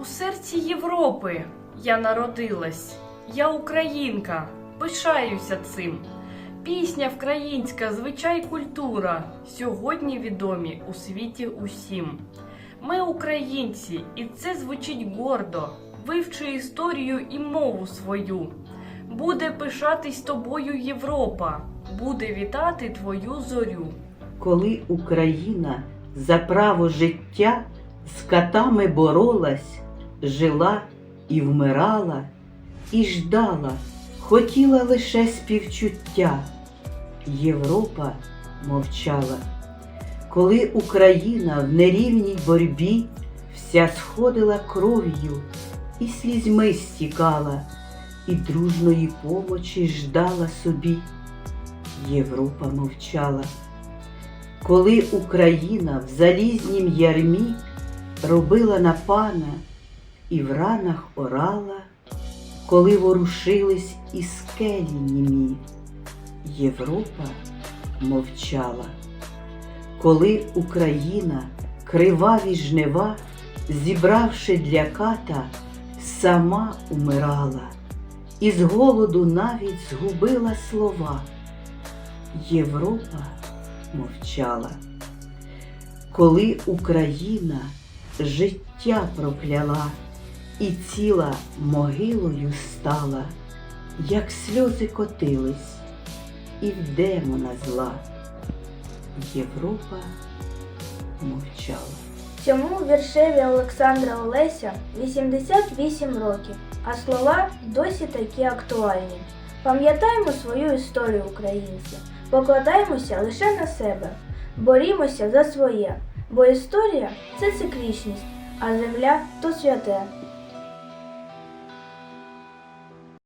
У серці Європи я народилась, я українка, пишаюся цим. Пісня вкраїнська, звичай культура, сьогодні відомі у світі усім. Ми українці, і це звучить гордо. Вивчи історію і мову свою. Буде пишатись тобою Європа, буде вітати твою зорю. коли Україна за право життя з катами боролась, жила і вмирала, і ждала, хотіла лише співчуття. Європа мовчала. Коли Україна в нерівній борьбі вся сходила кров'ю і слізьми стікала, і дружної помочі ждала собі, Європа мовчала коли Україна в залізнім ярмі робила на пана і в ранах орала, коли ворушились і скелі німі, Європа мовчала, коли Україна криваві жнива, зібравши для ката, сама умирала, і з голоду навіть згубила слова. Європа мовчала. Коли Україна життя прокляла і ціла могилою стала, як сльози котились, і в демона зла, Європа мовчала. Цьому віршеві Олександра Олеся 88 років, а слова досі такі актуальні. Пам'ятаємо свою історію українці, покладаємося лише на себе, борімося за своє, бо історія це циклічність, а земля то святе.